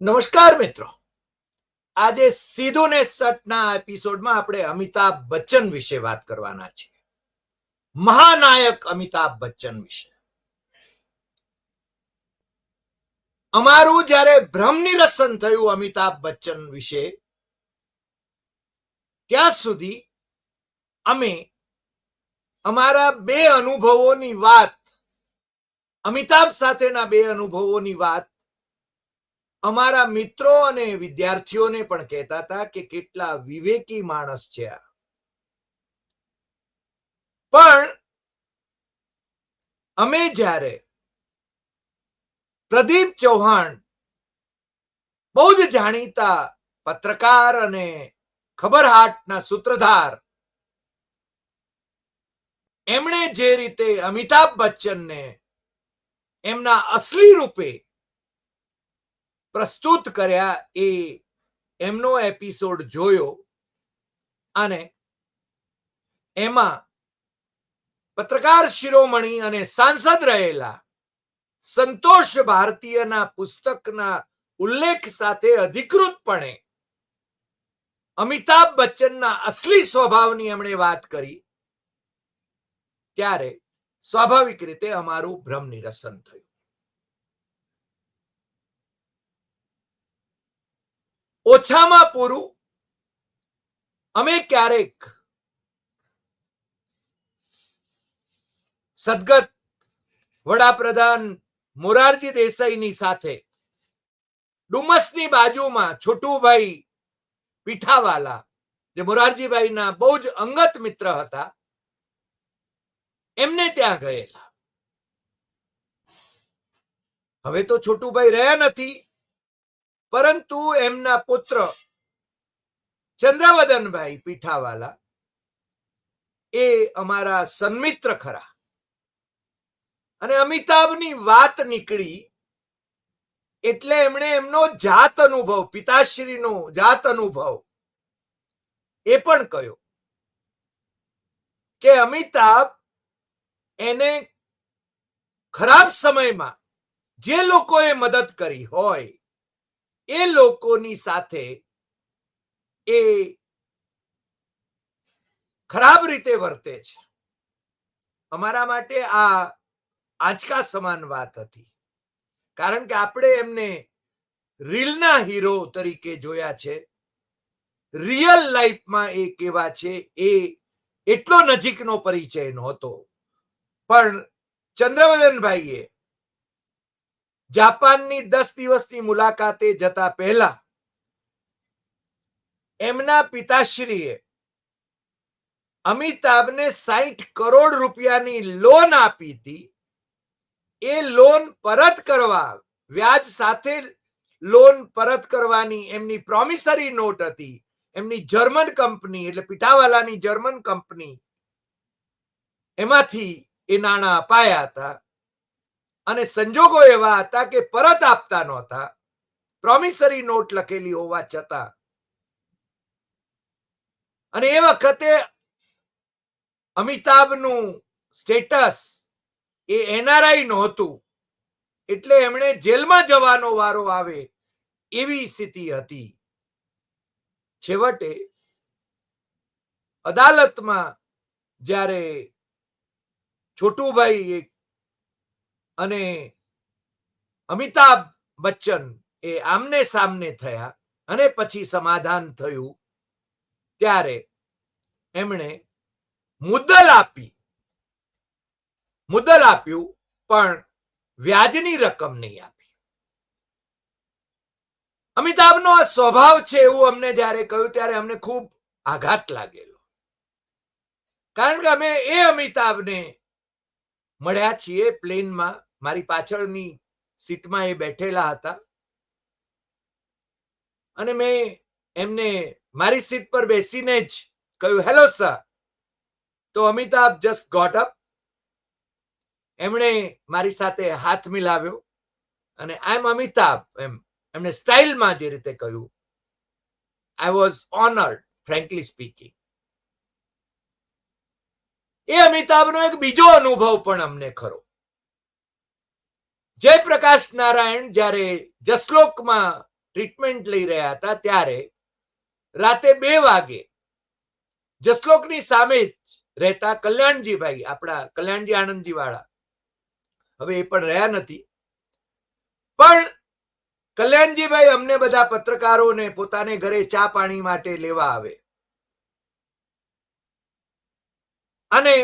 નમસ્કાર મિત્રો. આજે સીધું ને સટના એપિસોડમાં આપણે અમિતાભ બચ્ચન વિશે વાત કરવાના છીએ. મહાનાયક અમિતાભ બચ્ચન વિશે. અમારું જ્યારે ભ્રમનિરસન થયું અમિતાભ બચ્ચન વિશે, ત્યાં સુધી અમે અમારા બે અનુભવોની વાત, અમિતાભ સાથેના બે અનુભવોની વાત અમારા મિત્રો અને વિદ્યાર્થીઓને પણ કહેતા હતા કે કેટલા વિવેકી માણસ છે આ. પણ અમે જ્યારે પ્રદીપ ચૌહાણ બહુ જ જાણીતા પત્રકાર અને ખબરહાટના સૂત્રધાર, એમણે જે રીતે અમિતાભ બચ્ચનને એમના અસલી રૂપે પ્રસ્તુત કર્યા એ એમનો એપિસોડ જોયો અને એમાં પત્રકાર શિરોમણી અને સાંસદ રહેલા સંતોષ ભારતીયના પુસ્તકના ઉલ્લેખ સાથે અધિકૃતપણે અમિતાભ બચ્ચનના અસલી સ્વભાવની એમણે વાત કરી ત્યારે સ્વાભાવિક રીતે અમારું ભ્રમ નિરસન થયું. ઓછામાં પૂરું અમે ક્યારેક સદગત વડાપ્રધાન મોરારજી દેસાઈની સાથે ડુમસની બાજુમાં છોટુભાઈ પીઠાવાલા, જે મોરારજીભાઈના બહુ જ અંગત મિત્ર હતા, એમને ત્યાં ગયેલા. હવે તો છોટુભાઈ રહ્યા નથી. પરંતુ એમના પુત્ર ચંદ્રવદનભાઈ પીઠાવાલા એ અમારા સન્મિત્ર ખરા. અને અમિતાભની વાત નીકળી એટલે એમણે એમનો જાત અનુભવ, પિતાશ્રીનો જાત અનુભવ એ પણ કહ્યો કે અમિતાભ એને ખરાબ સમયમાં જે લોકોએ મદદ કરી હોય એ લોકોની સાથે એ ખરાબ રીતે વર્તે છે. અમારા માટે આ આંચકા સમાન વાત હતી. કારણ કે આપણે એમને રીલના હીરો તરીકે જોયા છે. રિયલ લાઈફમાં એ કેવા છે એ એટલો નજીકનો પરિચય નહોતો. પણ ચંદ્રવદનભાઈએ જાપાનની દસ દિવસની મુલાકાતે જતા પહેલા એમના પિતાશ્રીએ અમિતાભને સાહીઠ કરોડ રૂપિયાની લોન આપી હતી. એ લોન પરત કરવા, વ્યાજ સાથે લોન પરત કરવાની એમની પ્રોમિસરી નોટ હતી. એમની જર્મન કંપની, એટલે પીઠાવાલાની જર્મન કંપની, એમાંથી એ નાણાં અપાયા હતા. અને સંજોગો એવા હતા કે પરત આપતા નહોતા. પ્રોમિસરી નોટ લખેલી હોવા છતાં. અને એ વખતે અમિતાભનું સ્ટેટસ એ એનઆરઆઈ નહોતું. એટલે એમણે જેલમાં જવાનો વારો આવે એવી સ્થિતિ હતી. છેવટે અદાલતમાં જ્યારે છોટુભાઈ અને અમિતાભ બચ્ચન એ આમને સામને થયા અને પછી સમાધાન થયું. ત્યારે એમણે મુદ્દલ આપી. મુદ્દલ આપ્યું, પણ વ્યાજની રકમ નહીં આપી. અમિતાભનો આ સ્વભાવ છે એવું અમને જ્યારે કહ્યું, ત્યારે અમને ખૂબ આઘાત લાગેલો. કારણ કે અમે એ અમિતાભને મળ્યા છીએ પ્લેનમાં મારી પાછળની સીટમાં એ બેઠેલા હતા. અને મેં એમને મારી સીટ પર બેસીને જ કહ્યું હેલો સર તો અમિતાભ જસ્ટ ગોટ અપ એમણે મારી સાથે હાથ મિલાવ્યો અને આઈ એમ અમિતાભ, એમ એમણે સ્ટાઇલમાં જે રીતે કહ્યું. I was honoured frankly speaking એ અમિતાભનો એક બીજો અનુભવ પણ અમને ખરો. જયપ્રકાશ નારાયણ જ્યારે જસલોકમાં ટ્રીટમેન્ટ લઈ રહ્યા હતા, ત્યારે રાતે બે વાગે જસલોકની સામે જ રહેતા કલ્યાણજીભાઈ, આપણા કલ્યાણજી આનંદજી વાળા હવે એ પણ રહ્યા નથી. પણ કલ્યાણજીભાઈ અમને બધા પત્રકારોને પોતાને ઘરે ચા પાણી માટે લેવા આવે. અને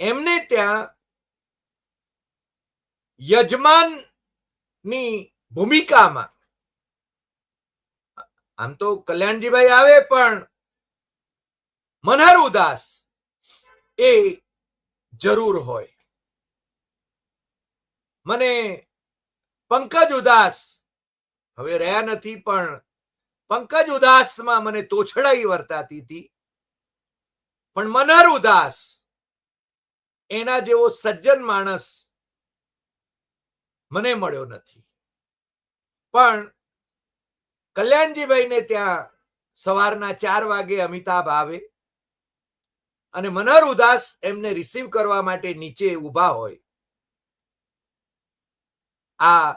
એમને ત્યાં યજમાનની ભૂમિકામાં. આમ તો કલ્યાણજીભાઈ આવે, પણ મનહર ઉદાસ એ જરૂર હોય. મને પંકજ ઉદાસ હવે રહ્યા નથી, પણ પંકજ ઉદાસમાં મને તોછડાઈ વર્તાતી હતી. પણ મનહર ઉદાસ એના જેવો સજ્જન માણસ મને મળ્યો નથી. પણ કલ્યાણજીભાઈને ત્યાં સવારના ચાર વાગે અમિતાભ આવે અને મનહર ઉદાસ એમને રિસીવ કરવા માટે નીચે ઊભા હોય. આ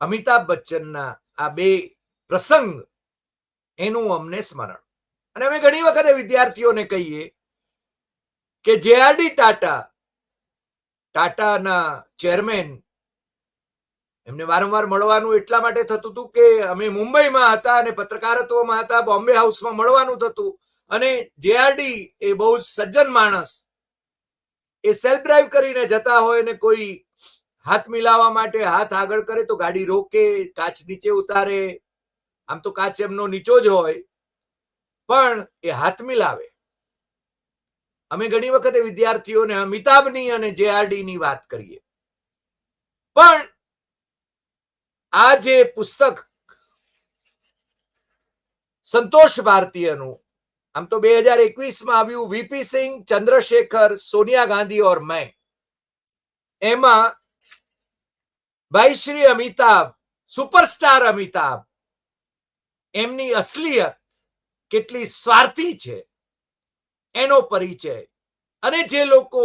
અમિતાભ બચ્ચનના આ બે પ્રસંગ એનું અમને સ્મરણ. અને અમે ઘણી વખતે વિદ્યાર્થીઓને કહીએ કે જેઆરડી ટાટા, ટાટાના ચેરમેન એમને વારંવાર મળવાનું એટલા માટે થતું હતું કે અમે મુંબઈમાં હતા અને પત્રકારત્વમાં હતા, બોમ્બે હાઉસમાં મળવાનું થતું. અને જેઆરડી એ બહુ જ સજ્જન માણસ. એ સેલ્ફ ડ્રાઈવ કરીને જતા હોય ને કોઈ હાથ મિલાવવા માટે હાથ આગળ કરે તો ગાડી રોકે, કાચ નીચે ઉતારે. આમ તો કાચ એમનો નીચો જ હોય. પણ એ હાથ મિલાવે. અમે ઘણી વખતે વિદ્યાર્થીઓને અમિતાભની અને જેઆરડી ની વાત કરીએ. પણ આ જે પુસ્તક સંતોષ ભારતીયનું. આમ તો બે હજાર એકવીસમાં આવ્યું વીપી સિંહ, ચંદ્રશેખર, સોનિયા ગાંધી ઓર મેં. એમાં ભાઈ શ્રી અમિતાભ, સુપરસ્ટાર અમિતાભ, એમની અસલિયત કેટલી સ્વાર્થી છે, એનો પરિચય. અને જે લોકો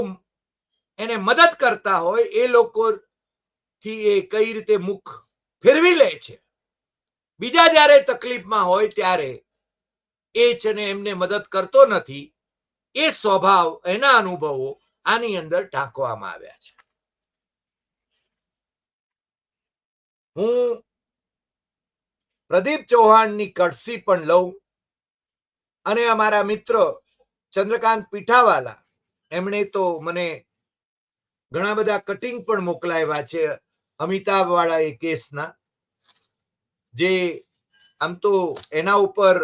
એને મદદ કરતા હોય એ લોકો થી એ કઈ રીતે મુખ ફેરવી લે છે. બીજા જ્યારે તકલીફમાં હોય ત્યારે એ છે ને એમને મદદ કરતો નથી, એ સ્વભાવ, એના અનુભવો આની અંદર ટાંકવામાં આવ્યા છે. હું પ્રદીપ ચૌહાણની કડસી પણ લઉં અને અમારા મિત્ર ચંદ્રકાંત પીઠાવાલા, એમણે તો મને ઘણા બધા કટિંગ પણ મોકલાવ્યા છે. અમિતાભ વાળા એ કેસના, જે આમ તો એના ઉપર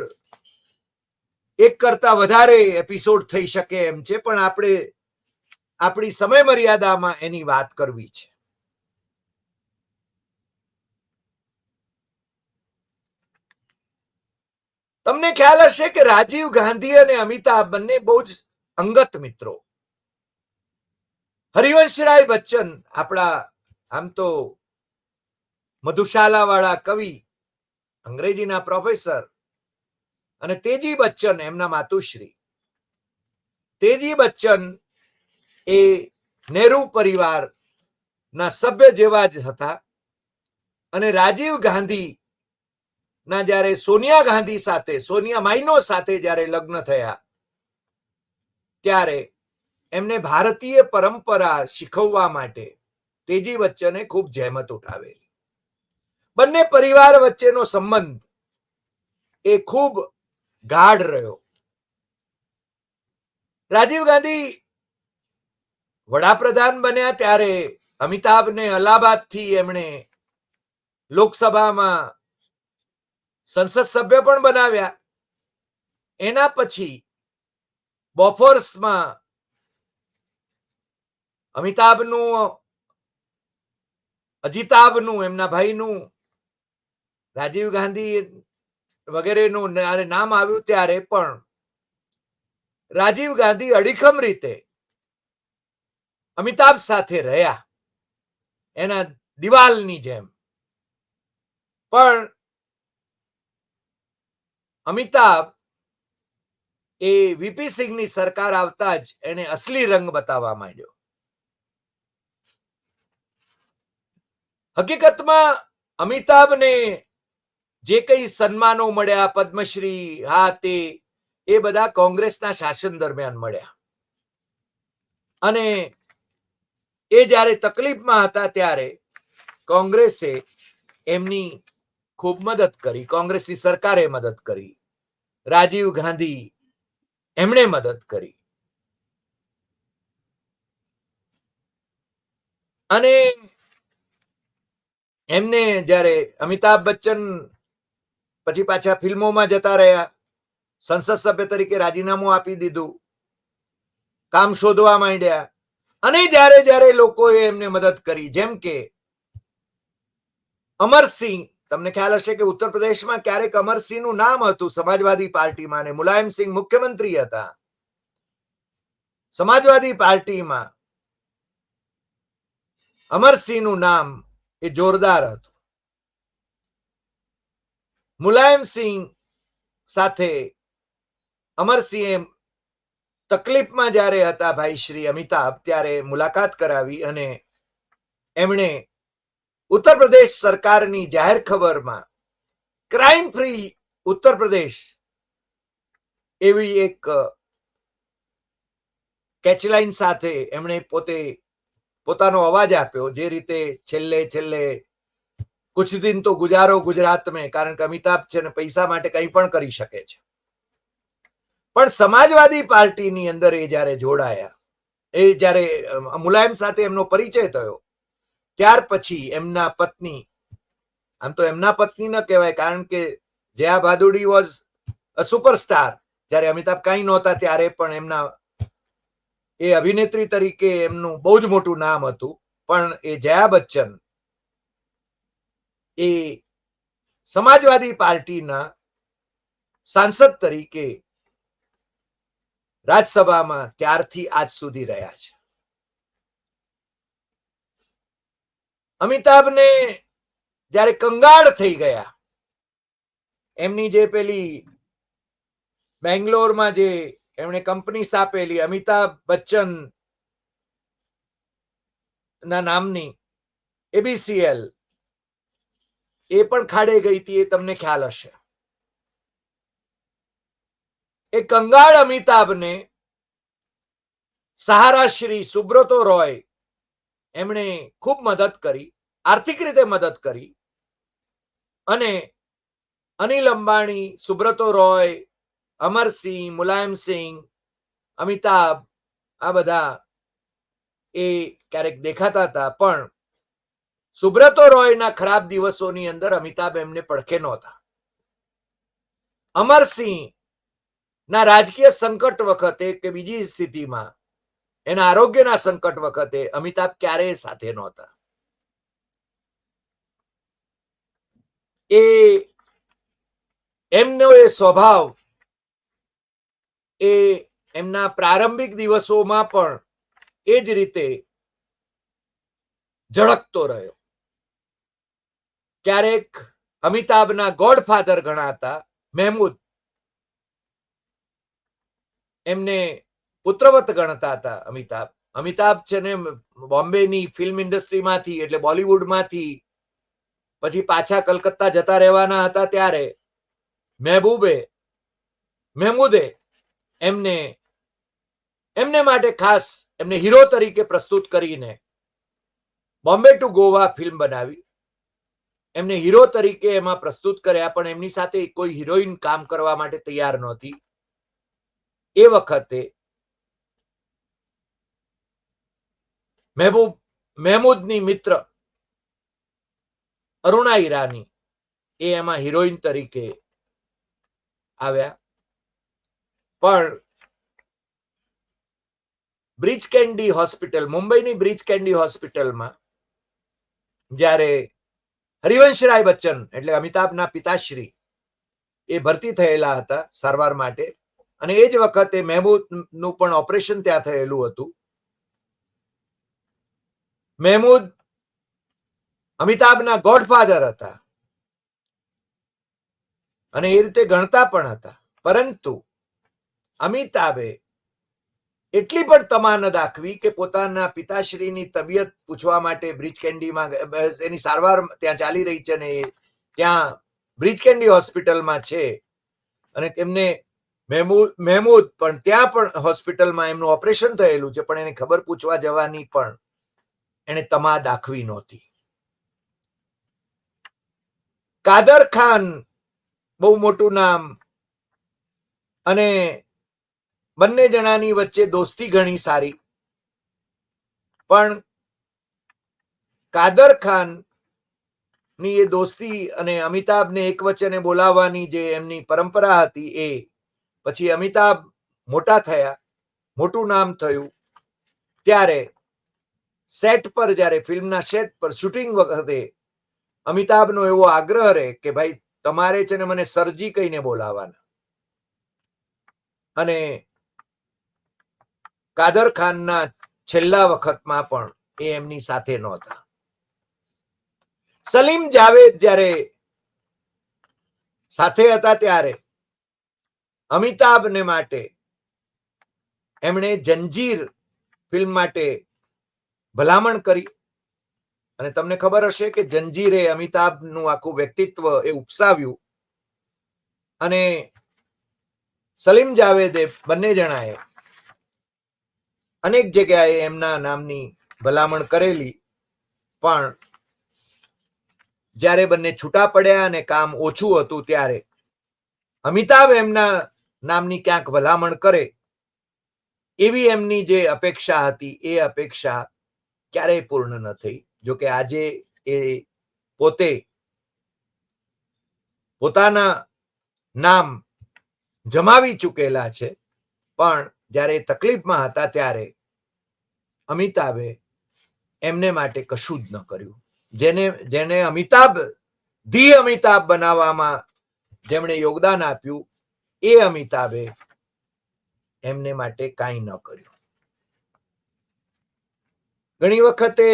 એક કરતા વધારે એપિસોડ થઈ શકે એમ છે, પણ આપણે, આપણી સમય મર્યાદામાં એની વાત કરવી છે. તમને ખ્યાલ હશે કે રાજીવ ગાંધી અને અમિતાભ બંને બહુ જ અંગત મિત્રો. હરિવંશરાય બચ્ચન આપણા આમ તો મધુશાલા વાળા કવિ, અંગ્રેજીના પ્રોફેસર અને તેજી બચ્ચન એમના માતુશ્રી. તેજી બચ્ચન એ નેહરુ પરિવારના સભ્ય જેવા જ હતા અને રાજીવ ગાંધી ના જ્યારે સોનિયા ગાંધી સાથે, સોનિયા માઇનો સાથે જ્યારે લગ્ન થયા, ત્યારે એમને ભારતીય પરંપરા શીખવવા માટે તેજી બચ્ચને ખૂબ જહેમત ઉઠાવેલી. બંને પરિવાર વચ્ચેનો સંબંધ એ ખૂબ ગાઢ રહ્યો. રાજીવ ગાંધી વડાપ્રધાન બન્યા ત્યારે અમિતાભને અલ્હાબાદથી એમણે લોકસભામાં સંસદ સભ્ય પણ બનાવ્યા. એના પછી બોફોર્સમાં અમિતાભનું અજીતાભનું એમના ભાઈનું, રાજીવ ગાંધી વગેરેનું નામ આવ્યું ત્યારે પણ રાજીવ ગાંધી અડીખમ રીતે અમિતાભ સાથે રહ્યા. એના દિવાલની જેમ. પણ અમિતાભ એ વીપી સિંહની સરકાર આવતા જ એને અસલી રંગ બતાવવા માંડ્યો. હકીકતમાં અમિતાભને જે કઈ સન્માનો મળ્યા, પદ્મશ્રી હા તે એ બધા કોંગ્રેસના શાસન દરમિયાન મળ્યા. અને એ જ્યારે તકલીફમાં હતા ત્યારે કોંગ્રેસે એમની ખૂબ મદદ કરી, કોંગ્રેસની સરકારે મદદ કરી, રાજીવ ગાંધી એમણે મદદ કરી. અને એમને જ્યારે અમિતાભ બચ્ચન પછી પાછા ફિલ્મોમાં જતા રહ્યા, સંસદ સભ્ય તરીકે રાજીનામું આપી દીધું, કામ શોધવા માંડ્યા, અને જ્યારે જ્યારે લોકોએ એમને મદદ કરી, જેમ કે અમરસિંહ તમને ખ્યાલ હશે કે ઉત્તર પ્રદેશમાં ક્યારેક અમરસિંહનું નામ હતું સમાજવાદી પાર્ટીમાં અને મુલાયમસિંહ મુખ્યમંત્રી હતા. સમાજવાદી પાર્ટીમાં અમરસિંહનું નામ એ જોરદાર હતું. મુલાયમસિંહ સાથે અમરસિંહે તકલીફમાં જ્યારે હતા ભાઈ શ્રી અમિતાભ, ત્યારે મુલાકાત કરાવી અને એમણે ઉત્તર પ્રદેશ સરકારની જાહેર ખબરમાં ક્રાઇમ ફ્રી ઉત્તર પ્રદેશ એવી એક કેચલાઇન સાથે એમણે પોતે પોતાનો અવાજ આપ્યો જે રીતે છેલ્લે છેલ્લે કુછ દિન તો ગુજારો ગુજરાત મેં કારણ કે અમિતાભ છે ને પૈસા માટે કંઈ પણ કરી શકે છે. પણ સમાજવાદી પાર્ટીની અંદર એ જ્યારે જોડાયા, એ જ્યારે મુલાયમ સાથે એમનો પરિચય થયો, ત્યાર પછી એમના પત્ની, આમ તો એમના પત્ની ન કહેવાય, કારણ કે જયા ભાદુડી વોઝ અ સુપરસ્ટાર જ્યારે અમિતાભ કાંઈ નહોતા ત્યારે પણ એમના એ અભિનેત્રી તરીકે એમનું બહુ જ મોટું નામ હતું, પણ એ જયા બચ્ચન એ સમાજવાદી પાર્ટીના સાંસદ તરીકે રાજ્યસભામાં ત્યારથી આજ સુધી રહ્યા છે. અમિતાભને જ્યારે કંગાળ થઈ ગયા, એમની જે પેલી બેંગ્લોરમાં જે એમણે કંપની સ્થાપેલી, અમિતાભ બચ્ચન ના નામની એબીસીએલ એ પણ ખાડે ગઈ હતી, એ તમને ખ્યાલ હશે. એ કંગાળ અમિતાભને સહારા શ્રી સુબ્રતો રોય એમણે ખૂબ મદદ કરી, આર્થિક રીતે મદદ કરી અને અનિલ અંબાણી, સુબ્રતો રોય અમરસિંહ મુલાયમસિંહ અમિતાભ, આ બધા એ ક્યારેક દેખાતા હતા, પણ સુબ્રતો રોયના ખરાબ દિવસોની અંદર અમિતાભ એમને પડખે નહોતા. અમરસિંહ ના રાજકીય સંકટ વખતે કે બીજી સ્થિતિમાં એના આરોગ્યના સંકટ વખતે અમિતાભ ક્યારેય સાથે નહોતા. એ એમનો એ સ્વભાવ એ એમના પ્રારંભિક દિવસોમાં પણ એ જ રીતે ઝળકતો રહ્યો. ક્યારેક અમિતાભના ગોડફાધર ગણાતા મહેમૂદ એમને પુત્રવત ગણતા હતા અમિતાભ. અમિતાભ છે ને બોમ્બેની ફિલ્મ ઇન્ડસ્ટ્રીમાંથી એટલે બોલિવૂડમાંથી પછી પાછા કલકત્તા જતા રહેવાના હતા ત્યારે મહેબૂબે, મહેમૂદે એમને એમને માટે ખાસ એમને હીરો તરીકે પ્રસ્તુત કરીને બોમ્બે ટુ ગોવા ફિલ્મ બનાવી. એમને હીરો તરીકે એમાં પ્રસ્તુત કર્યા, પણ એમની સાથે કોઈ હિરોઈન કામ કરવા માટે તૈયાર નહોતી. એ વખતે મહેબૂબ, મહેમૂદની મિત્ર અરુણા ઈરાની એ એમાં હિરોઈન તરીકે આવ્યા. પણ બ્રિજ કેન્ડી હોસ્પિટલ, મુંબઈની બ્રિજ કેન્ડી હોસ્પિટલમાં જ્યારે હરિવંશરાય બચ્ચન એટલે અમિતાભના પિતાશ્રી એ ભરતી થયેલા હતા સારવાર માટે અને એ જ વખતે મહેમૂદનું પણ ઓપરેશન ત્યાં થયેલું હતું. મહેમૂદ અમિતાભના ગોડફાધર હતા અને એ રીતે ગણતા પણ હતા. પરંતુ અમિતાભે એટલી પણ તમાન દાખવી કે પોતાના પિતાશ્રીની તબિયત પૂછવા માટે બ્રિજ કેન્ડીમાં એની સારવાર ત્યાં ચાલી રહી છે ને એ ત્યાં બ્રિજ કેન્ડી હોસ્પિટલમાં છે. અને એમને મહેમૂદ મહેમૂદ પણ ત્યાં પણ હોસ્પિટલમાં એમનું ઓપરેશન થયેલું છે, પણ એને ખબર પૂછવા જવાની પણ એને તમા દાખવી નહોતી. કાદર ખાન બહુ મોટું નામ અને બંને જણાની વચ્ચે દોસ્તી ઘણી સારી. પણ કાદર ખાનની એ દોસ્તી અને અમિતાભને એક વચને બોલાવવાની જે એમની પરંપરા હતી એ પછી અમિતાભ મોટા થયા, મોટું નામ થયું. ત્યારે સેટ પર, જ્યારે ફિલ્મના સેટ પર શૂટિંગ વખતે અમિતાભનો એવો આગ્રહ રહે કે ભાઈ તમારે છે ને મને સરજી કહીને બોલાવવાના. અને કાદર ખાનના છેલ્લા વખતમાં પણ એ એમની સાથે નહોતા. સલીમ જાવેદ જ્યારે સાથે હતા ત્યારે અમિતાભને માટે એમણે જંજીર ફિલ્મ માટે ભલામણ કરી. અને તમને ખબર હશે કે જંજીરે અમિતાભનું આખું વ્યક્તિત્વ એ ઉપસાવ્યું. અને સલીમ જાવેદે બંને જણાએ અનેક જગ્યાએ એમના નામની ભલામણ કરેલી, પણ જ્યારે બંને છૂટા પડ્યા અને કામ ઓછું હતું ત્યારે અમિતાભ એમના નામની ક્યાંક ભલામણ કરે એવી એમની જે અપેક્ષા હતી, એ અપેક્ષા ક્યારેય પૂર્ણ ન થઈ. જોકે આજે એ પોતે પોતાના નામ જમાવી ચૂકેલા છે, પણ જ્યારે તકલીફમાં હતા ત્યારે અમિતાભે એમને માટે કશું જ ન કર્યું. જેને જેને અમિતાભ, ધી અમિતાભ બનાવવામાં જેમણે યોગદાન આપ્યું, એ અમિતાભે એમને માટે કાંઈ ન કર્યું. ઘણી વખતે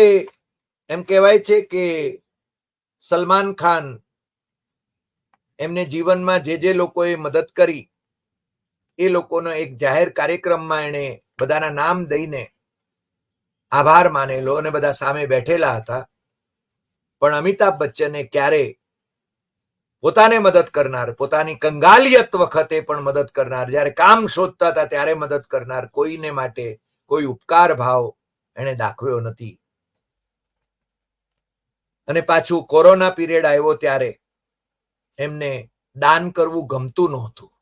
એમ કહેવાય છે કે સલમાન ખાન એમને જીવનમાં જે જે લોકોએ મદદ કરી એ લોકોનો એક જાહેર કાર્યક્રમમાં એણે બધાના નામ દઈને આભાર માનેલો અને બધા સામે બેઠેલા હતા. પણ અમિતાભ બચ્ચને ક્યારે પોતાને મદદ કરનાર, પોતાની કંગાલિયત વખતે પણ મદદ કરનાર, જ્યારે કામ શોધતા હતા ત્યારે મદદ કરનાર કોઈને માટે કોઈ ઉપકાર ભાવ એણે દાખવ્યો નથી. અને પાછું કોરોના પીરિયડ આવ્યો ત્યારે એમને દાન કરવું ગમતું નહોતું.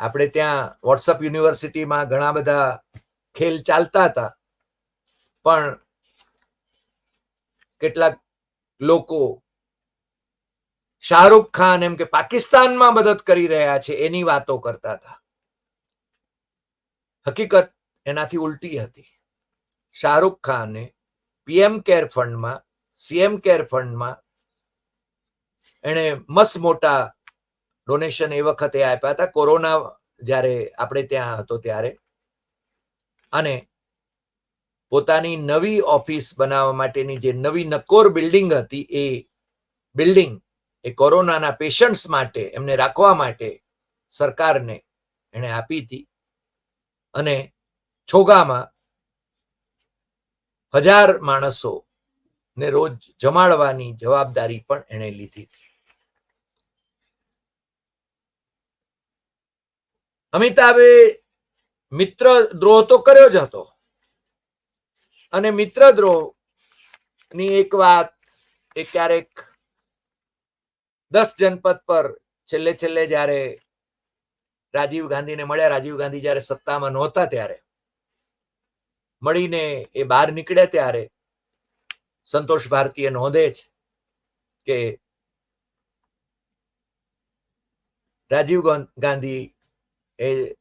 આપણે ત્યાં વોટ્સઅપ યુનિવર્સિટીમાં ઘણા બધા ખેલ ચાલતા હતા. પણ કેટલાક લોકો શાહરૂખ ખાન એમ કે પાકિસ્તાનમાં મદદ કરી રહ્યા છે એની વાતો કરતા હતા. હકીકત એનાથી ઉલટી હતી. શાહરૂખ ખાને પીએમ કેર ફંડમાં સીએમ કેર ફંડમાં એણે મસ્ત મોટા ડોનેશન એ વખતે આપ્યા હતા. કોરોના જ્યારે આપણે ત્યાં હતો ત્યારે. અને પોતાની નવી ઓફિસ બનાવવા માટેની જે નવી નકોર બિલ્ડિંગ હતી, એ બિલ્ડિંગ, એ કોરોનાના પેશન્ટ્સ માટે, એમને રાખવા માટે સરકારને એણે આપી હતી. અને છોગામાં હજાર માણસો ને રોજ જમાડવાની જવાબદારી પણ એણે લીધી હતી. અમિતાભે મિત્ર દ્રોહ તો કર્યો જ હતો. અને મિત્ર દ્રોહની એક વાત એ ક્યારેક દસ જનપદ પર છેલ્લે છેલ્લે જ્યારે રાજીવ ગાંધીને મળ્યા, રાજીવ ગાંધી જ્યારે સત્તામાં નહોતા ત્યારે, મળીને એ બહાર નીકળે ત્યારે સંતોષ ભારતીય નોંધે છે કે રાજીવ ગાંધી એ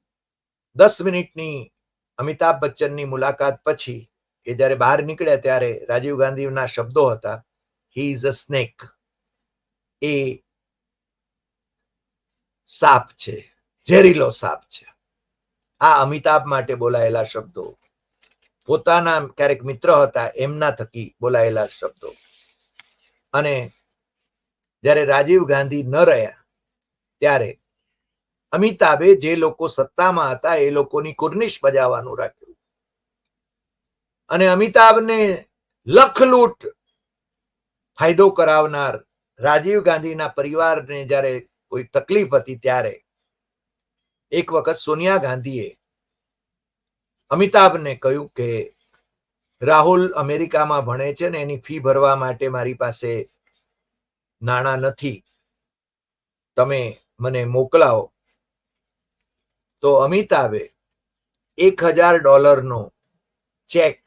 દસ મિનિટની અમિતાભ બચ્ચનની મુલાકાત પછી એ જ્યારે બહાર નીકળ્યા ત્યારે રાજીવ ગાંધીના શબ્દો હતા હી ઇઝ અ સ્નેક એ સાપ છે, ઝેરીલો સાપ છે. આ અમિતાભ માટે બોલાયેલા શબ્દો. પોતાના ક્યારેક મિત્ર હતા, એમના થકી બોલાયેલા શબ્દો. અને જ્યારે રાજીવ ગાંધી ન રહ્યા, ત્યારે અમિતાભે જે લોકો સત્તામાં હતા એ લોકોની કુર્નિશ બજાવવાનું રાખ્યું. અને અમિતાભને લખ લૂંટ ફાયદો કરાવનાર રાજીવ ગાંધીના પરિવારને જ્યારે કોઈ તકલીફ હતી ત્યારે એક વખત સોનિયા ગાંધીએ અમિતાભને કહ્યું કે, રાહુલ અમેરિકામાં ભણે છે ને એની ફી ભરવા માટે મારી પાસે નાણાં નથી. તમે મને મોકલાવો. તો અમિતાભે એક હજાર ડોલરનો ચેક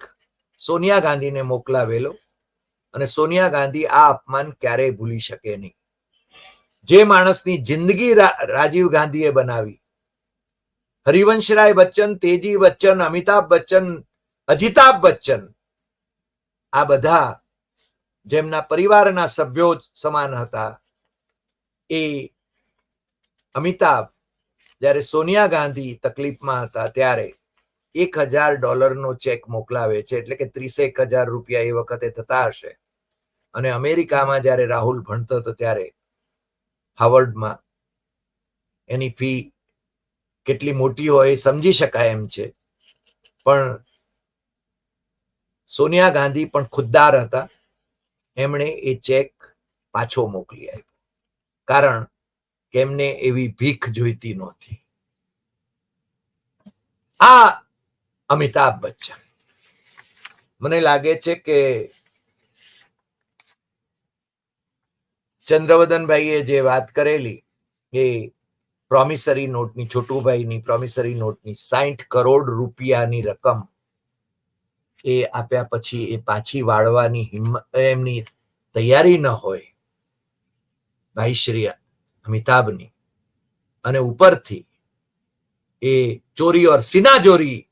સોનિયા ગાંધીને મોકલાવેલો અને સોનિયા ગાંધી આ અપમાન ક્યારેય ભૂલી શકે નહીં. જે માણસની જિંદગી રાજીવ ગાંધીએ બનાવી હરિવંશરાય બચ્ચન, તેજી બચ્ચન, અમિતાભ બચ્ચન, અજિતાભ બચ્ચન, આ બધા જેમના પરિવારના સભ્યો સમાન હતા, એ અમિતાભ જ્યારે સોનિયા ગાંધી તકલીફમાં હતા ત્યારે એક હજાર ડોલરનો ચેક મોકલાવે છે, એટલે કે ત્રીસેક હજાર રૂપિયા એ વખતે થતા હશે. અને અમેરિકામાં જ્યારે રાહુલ ભણતો હતો ત્યારે હાવર્ડમાં એની ફી કેટલી મોટી હોય એ સમજી શકાય એમ છે. પણ સોનિયા ગાંધી પણ ખુદદાર હતા. એમણે એ ચેક પાછો મોકલી આપ્યો. કારણ કે એવી ભીખ જોઈતી નહોતી. આ અમિતાભ બચ્ચન. મને લાગે છે કે ચંદ્રવદનભાઈએ જે વાત કરેલી એ પ્રોમિસરી નોટની, છોટુભાઈની પ્રોમિસરી નોટની સાઠ કરોડ રૂપિયાની રકમ એ આપ્યા પછી એ પાછી વાળવાની હિંમત, એમની તૈયારી ન હોય. ભાઈ શ્રી અમિતાભની. અને ઉપરથી એ ચોરી ઓર સિનાચોરી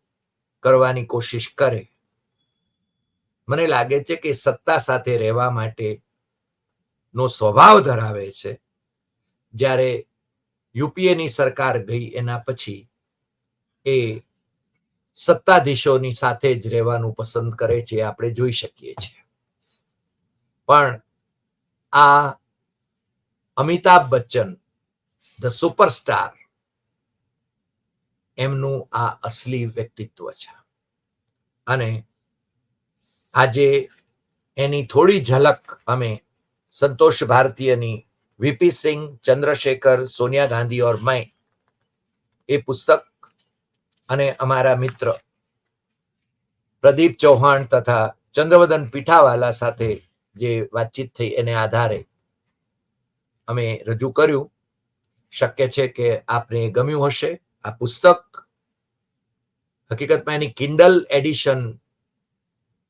કરવાની કોશિશ કરે. મને લાગે છે કે સત્તા સાથે રહેવા માટે નો સ્વભાવ ધરાવે છે. જ્યારે યુપીએની સરકાર ગઈ એના પછી એ સત્તાધીશોની સાથે જ રહેવાનું પસંદ કરે છે આપણે જોઈ શકીએ છીએ. પણ આ અમિતાભ બચ્ચન ધ સુપરસ્ટાર એમનું આ અસલી વ્યક્તિત્વ છે. અને આજે એની થોડી ઝલક અમે સંતોષ ભારતીયની વીપી સિંહ, ચંદ્રશેખર, સોનિયા ગાંધી ઓર મય એ પુસ્તક અને અમારા મિત્ર પ્રદીપ ચૌહાણ તથા ચંદ્રવદન પીઠાવાલા સાથે જે વાતચીત થઈ એને આધારે અમે રજૂ કર્યું. શક્ય છે કે આપને ગમ્યું હશે. આ પુસ્તક હકીકતમાં એની કિન્ડલ એડિશન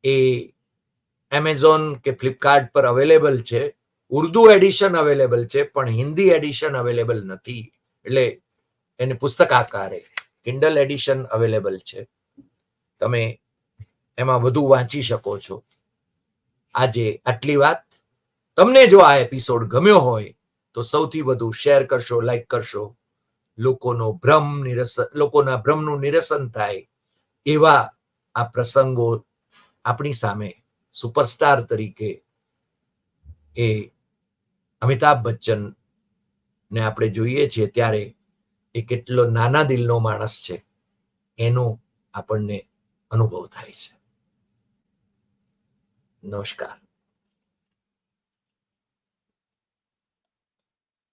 એ એમેઝોન કે ફ્લિપકાર્ટ પર અવેલેબલ છે. ઉર્દુ એડિશન અવેલેબલ છે, પણ હિન્દી એડિશન અવેલેબલ નથી. એટલે એને પુસ્તક આકારે કિન્ડલ એડિશન અવેલેબલ છે. તમે એમાં વધુ વાંચી શકો છો. આજે આટલી વાત. તમને જો આ એપિસોડ ગમ્યો હોય તો સૌથી વધુ શેર કરશો લાઈક કરશો. લોકોનો ભ્રમ નિરસન લોકોના ભ્રમનું નિરસન થાય એવા આ પ્રસંગો આપણી સામે સુપરસ્ટાર તરીકે એ અમિતાભ બચ્ચન ને આપણે જોઈએ છીએ ત્યારે એ કેટલો નાના દિલનો માણસ છે, એનો આપણને અનુભવ થાય છે. નમસ્કાર.